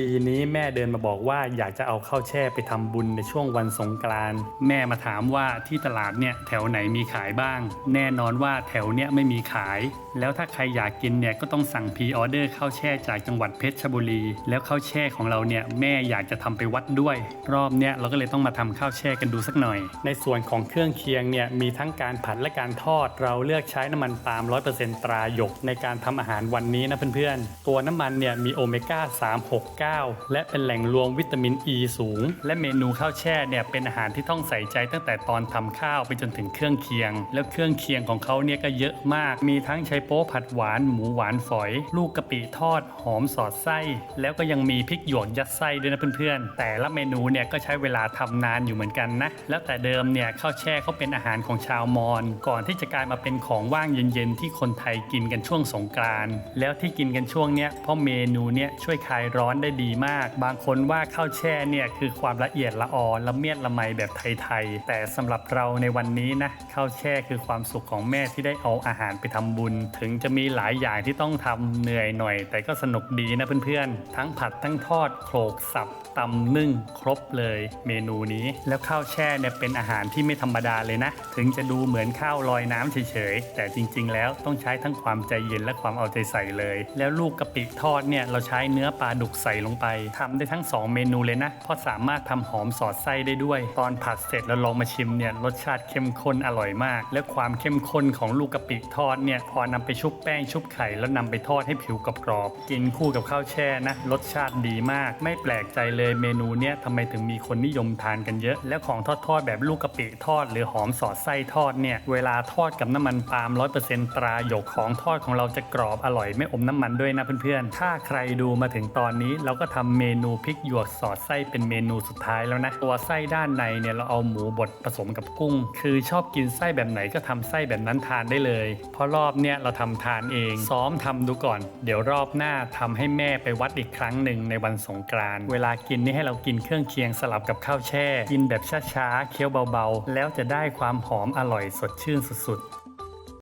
ปีนี้แม่เดินมาบอกว่าอยากจะเอาข้าวแช่ไปทำบุญในช่วงวันสงกรานต์แม่มาถามว่าที่ตลาดเนี่ยแถวไหนมีขายบ้าง แน่นอนว่าแถวเนี้ยไม่มีขาย แล้วถ้าใครอยากกินเนี่ยก็ต้องสั่งพรีออเดอร์ข้าวแช่จากจังหวัดเพชรบุรี แล้วข้าวแช่ของเราเนี่ยแม่อยากจะทำไปวัดด้วย รอบเนี้ยเราก็เลยต้องมาทำข้าวแช่กันดูสักหน่อย ในส่วนของเครื่องเคียงเนี่ยมีทั้งการผัดและการทอด เราเลือกใช้น้ำมันปาล์ม100%ตราหยกในการทำอาหารวันนี้นะเพื่อนๆตัวน้ำมันเนี่ยมีโอเมก้า9 และเป็นแหล่งรวมวิตามินอ e ีสูง และเมนูข้าวแช่เนี่ยเป็นอาหารที่ต้องใส่ใจตั้งแต่ตอนทำข้าวไปจนถึงเครื่องเคียง แล้วเครื่องเคียงของเขาเนี่ยก็เยอะมาก มีทั้งไชโป๊ผัดหวาน หมูหวานฝอย ลูกกะปิทอด หอมสอดไส้ แล้วก็ยังมีพริกหยวกยัดไส้ด้วยนะเพื่อนๆ แต่ละเมนูเนี่ยก็ใช้เวลาทำนานอยู่เหมือนกันนะ แล้วแต่เดิมเนี่ยข้าวแช่เขาเป็นอาหารของชาวมอญก่อนที่จะกลายมาเป็นของว่างเย็นๆ ที่คนไทยกินกันช่วงสงกรานต์แล้วที่กินกันช่วงเนี้ยเพราะเมนูเนี่ยช่วยคลายร้อนได้ดีมาก บางคนว่าข้าวแช่เนี่ยคือความละเอียดละออละเมียดละไมแบบไทยๆ แต่สำหรับเราในวันนี้นะข้าวแช่คือความสุขของแม่ที่ได้เอาอาหารไปทำบุญ ถึงจะมีหลายอย่างที่ต้องทำเหนื่อยหน่อย แต่ก็สนุกดีนะเพื่อนๆ ทั้งผัดทั้งทอดโขลกสับตำนึ่งครบเลยเมนูนี้ แล้วข้าวแช่เนี่ยเป็นอาหารที่ไม่ธรรมดาเลยนะ ถึงจะดูเหมือนข้าวลอยน้ำเฉยๆ แต่จริงๆ แล้วต้องใช้ทั้งความใจเย็นและความเอาใจใส่เลย แล้วลูกกะปิทอดเนี่ยเราใช้เนื้อปลาดุกใส่ลงไปทำได้ทั้ง 2 เมนูเลยนะ เพราะสามารถทำหอมสอดไส้ได้ด้วย ตอนผัดเสร็จแล้วลองมาชิมเนี่ยรสชาติเข้มข้นอร่อยมาก และความเข้มข้นของลูกกะปิทอดเนี่ยพอนำไปชุบแป้งชุบไข่แล้วนำไปทอดให้ผิวกรอบกินคู่กับข้าวแช่นะรสชาติดีมาก ไม่แปลกใจเลยเมนูเนี้ยทำไมถึงมีคนนิยมทานกันเยอะ และของทอดทอดๆแบบลูกกะปิทอด หรือหอมสอดไส้ทอดเนี่ยเวลาทอดกับน้ำมันปาล์ม100%ตราหยกของทอดของเราจะกรอบอร่อยไม่อมน้ำมันด้วยนะเพื่อนๆถ้าใครดูมาถึงตอนนี้เราก็ทำเมนูพริกหยวกสอดไส้เป็นเมนูสุดท้ายแล้วนะ ตัวไส้ด้านในเนี่ยเราเอาหมูบดผสมกับกุ้ง คือชอบกินไส้แบบไหนก็ทำไส้แบบนั้นทานได้เลย เพราะรอบเนี่ยเราทำทานเอง ซ้อมทำดูก่อน เดี๋ยวรอบหน้าทำให้แม่ไปวัดอีกครั้งหนึ่งในวันสงกรานต์เวลากินนี่ให้เรากินเครื่องเคียงสลับกับข้าวแช่ กินแบบช้าๆเคี้ยวเบาๆ แล้วจะได้ความหอมอร่อยสดชื่นสุดๆ